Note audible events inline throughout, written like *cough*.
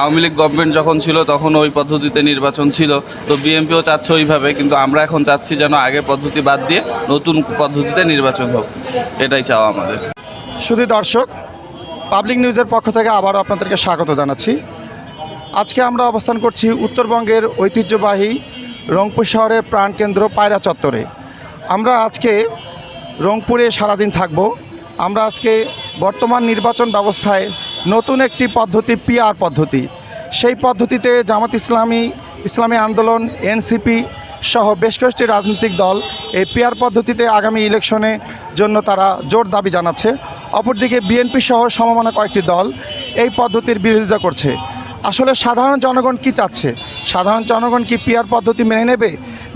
Awami League government যখন ছিল, তখন ওই পদ্ধতিতে নির্বাচন ছিল। তো বিএনপিও চাচ্ছে ওইভাবে, কিন্তু আমরা এখন চাচ্ছি যেন আগের পদ্ধতি বাদ দিয়ে নতুন পদ্ধতিতে নির্বাচন হোক। এটাই চাওয়া আমাদের। শুধু দর্শক, পাবলিক নিউজের পক্ষ থেকে আবারও আপনাদেরকে স্বাগত জানাচ্ছি। আজকে আমরা অবস্থান করছি উত্তরবঙ্গের ঐতিহ্যবাহী রংপুর শহরের প্রাণকেন্দ্র পায়রা চত্বরে। আমরা আজকে রংপুরে সারাদিন থাকব। আমরা আজকে বর্তমান নির্বাচন ব্যবস্থায় নতুন একটি পদ্ধতি পিআর পদ্ধতি। সেই পদ্ধতিতে জামাত ইসলামী ইসলামী আন্দোলন এনসিপি সহ বেশ কয়েকটি রাজনৈতিক দল এই পিআর পদ্ধতিতে আগামী ইলেকশনে জন্য তারা জোর দাবি জানাচ্ছে। অপরদিকে বিএনপি সহ সমমানা কয়েকটি দল এই পদ্ধতির বিরোধিতা করছে। আসলে সাধারণ জনগণ কি চাচ্ছে? সাধারণ জনগণ কি পিয়ার পদ্ধতি মেনে নেবে?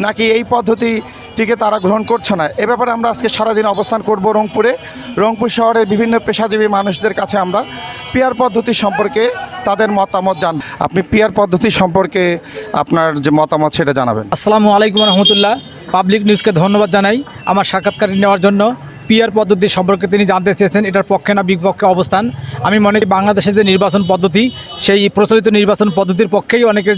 নাকি এই পদ্ধতিটিকে তারা গ্রহণ করছে না? এ ব্যাপারে আমরা আজকে সারাদিন অবস্থান করব রংপুরে। রংপুর শহরের বিভিন্ন পেশাজীবী মানুষদের কাছে আমরা পিয়ার পদ্ধতি সম্পর্কে তাদের মতামত জান আপনি পিয়ার পদ্ধতি সম্পর্কে আপনার যে মতামত সেটা জানাবেন। আসসালামু আলাইকুম রহমতুল্লাহ। পাবলিক নিউজকে ধন্যবাদ জানাই আমার সাক্ষাৎকার নেওয়ার জন্য। পিআর পদ্ধতি সম্পর্কে তিনি জানতে চেয়েছেন, এটার পক্ষে না বিপক্ষে অবস্থান। আমি মনে করি বাংলাদেশের যে নির্বাচন পদ্ধতি, সেই প্রচলিত নির্বাচন পদ্ধতির পক্ষেই অনেকের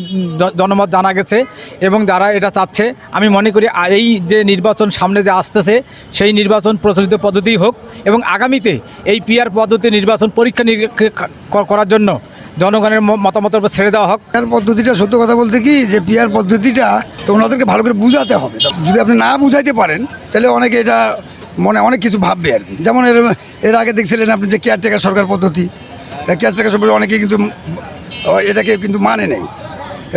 জনমত জানা গেছে এবং যারা এটা চাচ্ছে, আমি মনে করি এই যে নির্বাচন সামনে যে আসতেছে, সেই নির্বাচন প্রচলিত পদ্ধতিই হোক এবং আগামীতে এই পিআর পদ্ধতি নির্বাচন পরীক্ষা করার জন্য জনগণের মতামতের উপর ছেড়ে দেওয়া হোক। পিয়ার পদ্ধতিটা সত্য কথা বলতে কি, যে পিয়ার পদ্ধতিটা তো ওনাদেরকে ভালো করে বুঝাতে হবে। যদি আপনি না বুঝাইতে পারেন, তাহলে অনেকে এটা মনে অনেক কিছু ভাববে আর কি। যেমন এর এর আগে দেখছিলেন আপনি যে কেয়ারটেকার সরকার পদ্ধতি। কেয়ারটেকার সরকার অনেকেই কিন্তু এটাকে কিন্তু মানে নেই।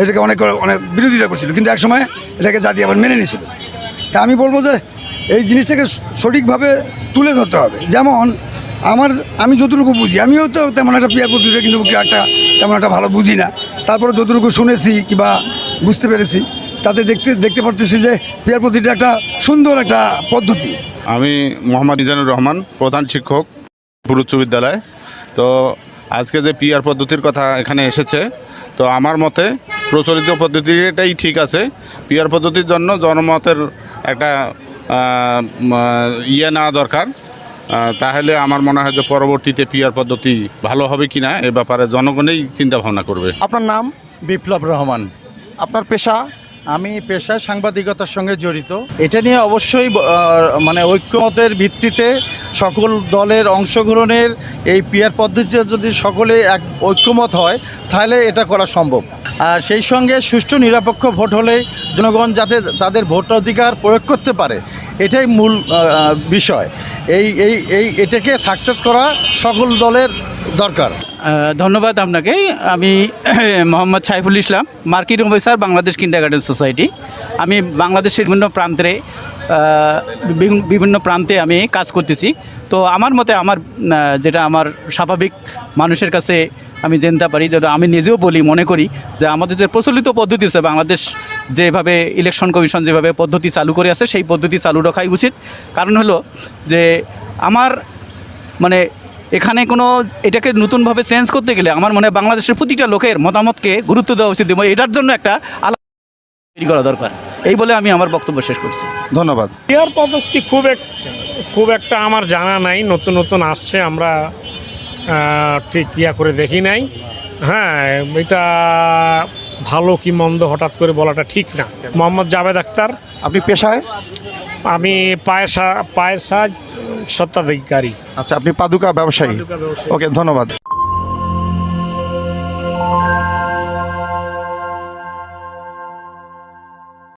এটাকে অনেক অনেক বিরোধিতা করছিল। কিন্তু এক সময় এটাকে জাতি আবার মেনে নিয়েছিল তা আমি বলব যে এই জিনিসটাকে সঠিকভাবে তুলে ধরতে হবে। যেমন আমার, আমি যতটুকু বুঝি, আমিও তো তেমন একটা পিয়ার পদ্ধতিটা কিন্তু একটা তেমন একটা ভালো বুঝি না। তারপরে যতটুকু শুনেছি কিংবা বুঝতে পেরেছি, তাতে দেখতে দেখতে পারতেছি যে পিয়ার পদ্ধতিটা একটা সুন্দর একটা পদ্ধতি। আমি মোহাম্মদ মিজানুর রহমান, প্রধান শিক্ষক পুর উচ্চ বিদ্যালয়। তো আজকে যে পিআর পদ্ধতির কথা এখানে এসেছে, তো আমার মতে প্রচলিত পদ্ধতিটাই ঠিক আছে। পিআর পদ্ধতির জন্য জনমতের একটা ইয়ে নেওয়া দরকার। তাহলে আমার মনে হয় যে পরবর্তীতে পিআর পদ্ধতি ভালো হবে কি না, এ ব্যাপারে জনগণেই চিন্তা ভাবনা করবে। আপনার নাম? বিপ্লব রহমান। আপনার পেশা? আমি পেশায় সাংবাদিকতার সঙ্গে জড়িত। এটা নিয়ে অবশ্যই মানে ঐক্যমতের ভিত্তিতে সকল দলের অংশগ্রহণের এই পিয়ার পদ্ধতিতে যদি সকলে এক ঐক্যমত হয়, তাহলে এটা করা সম্ভব। আর সেই সঙ্গে সুষ্ঠু নিরপেক্ষ ভোট হলে জনগণ যাতে তাদের ভোট অধিকার প্রয়োগ করতে পারে, এটাই মূল বিষয়। এই এই এই, এটাকে সাকসেস করা সকল দলের দরকার। ধন্যবাদ আপনাকে। আমি *clears throat* Mohammad Saiful Islam market officer, Bangladesh kindergarten society. আমি বাংলাদেশের বিভিন্ন প্রান্তে বিভিন্ন প্রান্তে আমি কাজ করতেছি। তো আমার মতে আমার যেটা আমার স্বাভাবিক মানুষের কাছে আমি জানতে পারি যেটা আমি নিজেও বলি মনে করি যে আমাদের যে প্রচলিত পদ্ধতি আছে বাংলাদেশ যেভাবে ইলেকশন কমিশন যেভাবে পদ্ধতি চালু করে আছে সেই পদ্ধতি চালু রাখাই উচিত। কারণ হলো যে আমার মানে এখানে কোনো এটাকে নতুনভাবে চেঞ্জ করতে গেলে আমার মনে হয় বাংলাদেশের প্রতিটা লোকের মতামতকে গুরুত্ব দেওয়া উচিত এবং এটার জন্য একটা আলাদা তৈরি করা দরকার। এই বলে আমি আমার বক্তব্য শেষ করছি। ধন্যবাদ। পদ্ধতি খুব এক খুব একটা আমার জানা নাই নতুন নতুন আসছে আমরা ঠিক ইয়া করে দেখি নাই। হ্যাঁ এটা ভালো কি মন্দ হঠাৎ করে বলাটা ঠিক না। মোহাম্মদ জাভেদ আক্তার আপনি পেশায়? আমি পায়ের সা পায়ের সাজ সত্ত্বাধিকারী। আচ্ছা আপনি পাদুকা ব্যবসায়ী। ওকে ধন্যবাদ।